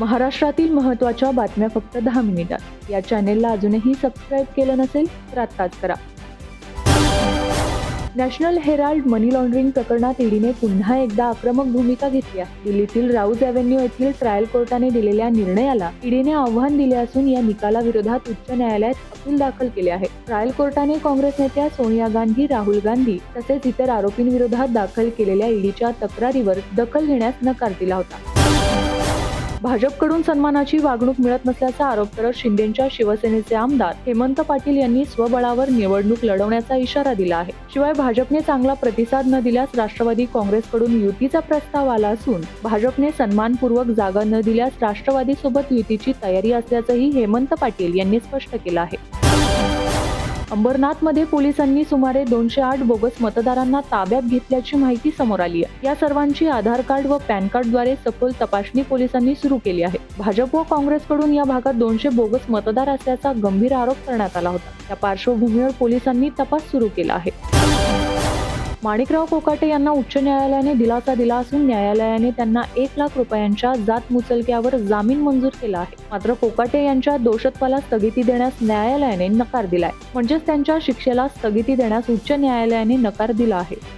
महाराष्ट्रातील महत्त्वाच्या बातम्या फक्त दहा मिनिटात. या चॅनेलला अजूनही सबस्क्राईब केलं नसेल तर आत्ताच करा. नॅशनल हेराल्ड मनी लॉन्ड्रिंग प्रकरणात ईडीने पुन्हा एकदा आक्रमक भूमिका घेतली आहे. दिल्लीतील राऊज अव्हेन्यू येथील ट्रायल कोर्टाने दिलेल्या निर्णयाला ईडीने आव्हान दिले असून या निकालाविरोधात उच्च न्यायालयात अपील दाखल केले आहे. ट्रायल कोर्टाने काँग्रेस नेत्या सोनिया गांधी राहुल गांधी तसेच इतर आरोपींविरोधात दाखल केलेल्या ईडीच्या तक्रारीवर दखल घेण्यास नकार दिला होता. भाजपकडून सन्मानाची वागणूक मिळत नसल्याचा आरोप करत शिंदेच्या शिवसेनेचे आमदार हेमंत पाटील यांनी स्वबळावर निवडणूक लढवण्याचा इशारा दिला आहे. शिवाय भाजपने चांगला प्रतिसाद न दिल्यास राष्ट्रवादी काँग्रेसकडून युतीचा प्रस्ताव आला असून भाजपने सन्मानपूर्वक जागा न दिल्यास राष्ट्रवादी सोबत युतीची तयारी असल्याचंही हेमंत पाटील यांनी स्पष्ट केलं आहे. अंबरनाथमध्ये पोलिसांनी सुमारे दोनशे आठ बोगस मतदारांना ताब्यात घेतल्याची माहिती समोर आली आहे. या सर्वांची आधार कार्ड व पॅन कार्डद्वारे सखोल तपासणी पोलिसांनी सुरू केली आहे. भाजप व काँग्रेसकडून या भागात दोनशे बोगस मतदार असल्याचा गंभीर आरोप करण्यात आला होता. त्या पार्श्वभूमीवर पोलिसांनी तपास सुरू केला आहे. माणिकराव कोकाटे यांना उच्च न्यायालयाने दिलासा दिला असून न्यायालयाने त्यांना एक लाख रुपयांच्या जात मुचलक्यावर जामीन मंजूर केला आहे. मात्र कोकाटे यांच्या दोषत्वाला स्थगिती देण्यास न्यायालयाने नकार दिलाय. म्हणजेच त्यांच्या शिक्षेला स्थगिती देण्यास उच्च न्यायालयाने नकार दिला आहे.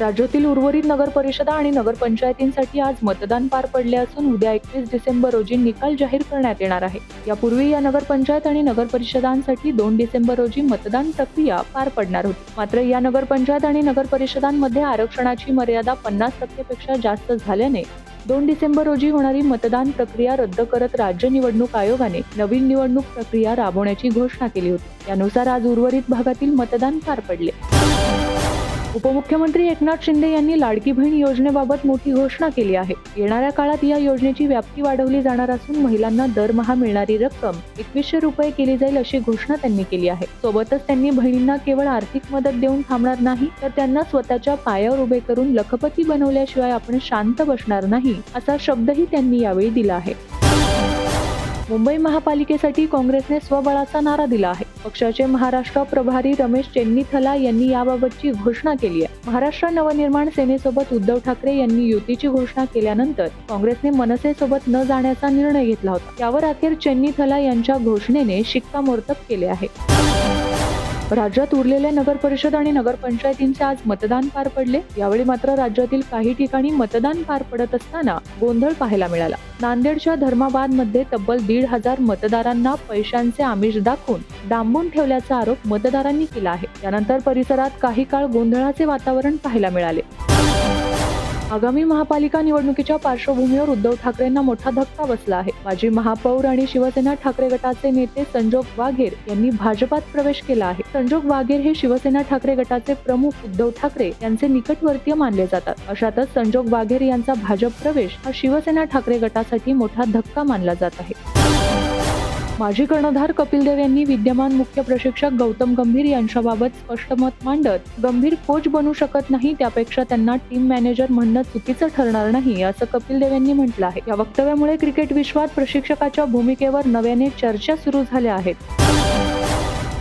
राज्यातील उर्वरित नगर परिषदा आणि नगरपंचायतींसाठी आज मतदान पार पडले असून उद्या एकवीस डिसेंबर रोजी निकाल जाहीर करण्यात येणार आहे. यापूर्वी या नगरपंचायत आणि नगरपरिषदांसाठी दोन डिसेंबर रोजी मतदान प्रक्रिया पार पडणार होती. मात्र या नगरपंचायत आणि नगरपरिषदांमध्ये आरक्षणाची मर्यादा पन्नास टक्केपेक्षा जास्त झाल्याने दोन डिसेंबर रोजी होणारी मतदान प्रक्रिया रद्द करत राज्य निवडणूक आयोगाने नवीन निवडणूक प्रक्रिया राबवण्याची घोषणा केली होती. यानुसार आज उर्वरित भागातील मतदान पार पडले. उपमुख्यमंत्री एकनाथ शिंदे यांनी लाडकी बहीण योजनेबाबत मोठी घोषणा केली आहे. येणाऱ्या काळात या योजनेची व्याप्ती वाढवली जाणार असून महिलांना दरमहा मिळणारी रक्कम एकवीसशे रुपये केली जाईल अशी घोषणा त्यांनी केली आहे. सोबतच त्यांनी बहिणींना केवळ आर्थिक मदत देऊन थांबणार नाही तर त्यांना स्वतःच्या पायावर उभे करून लखपती बनवल्याशिवाय आपण शांत बसणार नाही असा शब्दही त्यांनी यावेळी दिला आहे. मुंबई महापालिकेसाठी काँग्रेसने स्वबळाचा नारा दिला आहे. पक्षाचे महाराष्ट्र प्रभारी रमेश चेन्नीथला यांनी याबाबतची घोषणा केली आहे. महाराष्ट्र नवनिर्माण सेनेसोबत उद्धव ठाकरे यांनी युतीची घोषणा केल्यानंतर काँग्रेसने मनसेसोबत न जाण्याचा निर्णय घेतला होता. त्यावर अखेर चेन्नीथला यांच्या घोषणेने शिक्कामोर्तब केले आहे. राज्यात उरलेल्या नगर परिषद आणि नगरपंचायतींचे आज मतदान पार पडले. यावेळी मात्र राज्यातील काही ठिकाणी मतदान पार पडत असताना गोंधळ पाहायला मिळाला. नांदेडच्या धर्माबादमध्ये तब्बल दीड हजार मतदारांना पैशांचे आमिष दाखवून डांबून ठेवल्याचा आरोप मतदारांनी केला आहे. त्यानंतर परिसरात काही काळ गोंधळाचे वातावरण पाहायला मिळाले. आगामी महापालिका निवडणुकीच्या पार्श्वभूमीवर उद्धव ठाकरेंना मोठा धक्का बसला आहे. माजी महापौर आणि शिवसेना ठाकरे गटाचे नेते संजोग वाघेर यांनी भाजपात प्रवेश केला आहे. संजोग वाघेर हे शिवसेना ठाकरे गटाचे प्रमुख उद्धव ठाकरे यांचे निकटवर्तीय मानले जातात. अशातच संजोग वाघेर यांचा भाजप प्रवेश हा शिवसेना ठाकरे गटासाठी मोठा धक्का मानला जात आहे. माजी कर्णधार कपिल देव यांनी विद्यमान मुख्य प्रशिक्षक गौतम गंभीर यांच्याबाबत स्पष्ट मत मांडत गंभीर कोच बनू शकत नाही त्यापेक्षा त्यांना टीम मॅनेजर म्हणणं चुकीचं ठरणार नाही असं कपिल देव यांनी म्हटलं आहे. या वक्तव्यामुळे क्रिकेट विश्वात प्रशिक्षकाच्या भूमिकेवर नव्याने चर्चा सुरू झाल्या आहेत.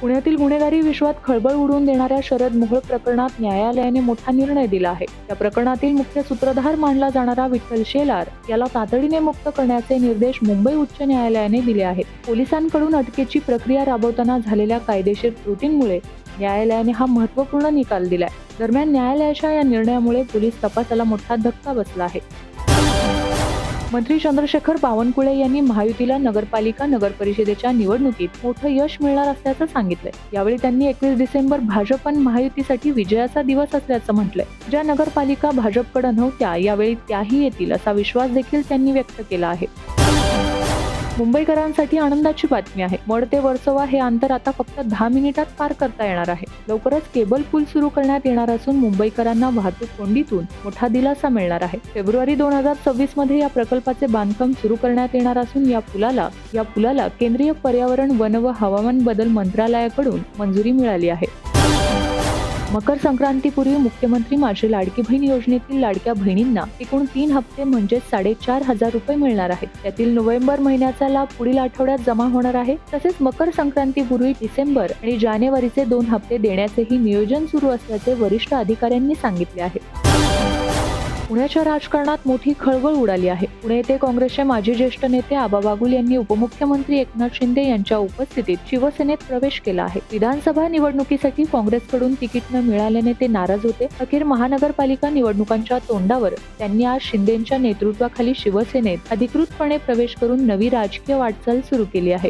पुण्यातील गुन्हेगारी विश्वात खळबळ उडवून देणाऱ्या शरद मोहोळ प्रकरणात न्यायालयाने मोठा निर्णय दिला आहे. या प्रकरणातील मुख्य सूत्रधार मानला जाणारा विठ्ठल शेलार याला तातडीने मुक्त करण्याचे निर्देश मुंबई उच्च न्यायालयाने दिले आहेत. पोलिसांकडून अटकेची प्रक्रिया राबवताना झालेल्या कायदेशीर त्रुटींमुळे न्यायालयाने हा महत्त्वपूर्ण निकाल दिलाय. दरम्यान न्यायालयाच्या या निर्णयामुळे पोलीस तपासाला मोठा धक्का बसला आहे. मंत्री चंद्रशेखर बावनकुळे यांनी महायुतीला नगरपालिका नगर परिषदेच्या निवडणुकीत मोठं यश मिळणार असल्याचं सांगितलंय. यावेळी त्यांनी एकवीस डिसेंबर भाजप आणि महायुतीसाठी विजयाचा दिवस असल्याचं म्हटलंय. ज्या नगरपालिका भाजपकडे नव्हत्या यावेळी त्याही येतील असा विश्वास देखील त्यांनी व्यक्त केला आहे. मुंबईकरांसाठी आनंदाची बातमी आहे. मड ते वर्सोवा हे अंतर आता फक्त दहा मिनिटात पार करता येणार आहे. लवकरच केबल पूल सुरू करण्यात येणार असून मुंबईकरांना वाहतूक कोंडीतून मोठा दिलासा मिळणार आहे. फेब्रुवारी दोन हजार सव्वीसमध्ये या प्रकल्पाचे बांधकाम सुरू करण्यात येणार असून या पुलाला या पुलाला केंद्रीय पर्यावरण वन व हवामान बदल मंत्रालयाकडून मंजुरी मिळाली आहे. मकर संक्रांतीपूर्वी मुख्यमंत्री माझी लाडकी बहीण योजनेतील लाडक्या बहिणींना एकूण तीन हप्ते म्हणजे साडेचार हजार रुपये मिळणार आहेत. त्यातील नोव्हेंबर महिन्याचा लाभ पुढील आठवड्यात जमा होणार आहे. तसेच मकर संक्रांतीपूर्वी डिसेंबर आणि जानेवारीचे दोन हप्ते देण्याचेही नियोजन सुरू असल्याचे वरिष्ठ अधिकाऱ्यांनी सांगितले आहे. पुण्याच्या राजकारणात मोठी खळबळ उडाली आहे. पुणे येथे काँग्रेसचे माजी ज्येष्ठ नेते आबा बागुल यांनी उपमुख्यमंत्री एकनाथ शिंदे यांच्या उपस्थितीत शिवसेनेत प्रवेश केला आहे. विधानसभा निवडणुकीसाठी काँग्रेसकडून तिकीट न मिळाल्याने ते नाराज होते. अखेर महानगरपालिका निवडणुकांच्या तोंडावर त्यांनी आज शिंदेच्या नेतृत्वाखाली शिवसेनेत अधिकृतपणे प्रवेश करून नवी राजकीय वाटचाल सुरू केली आहे.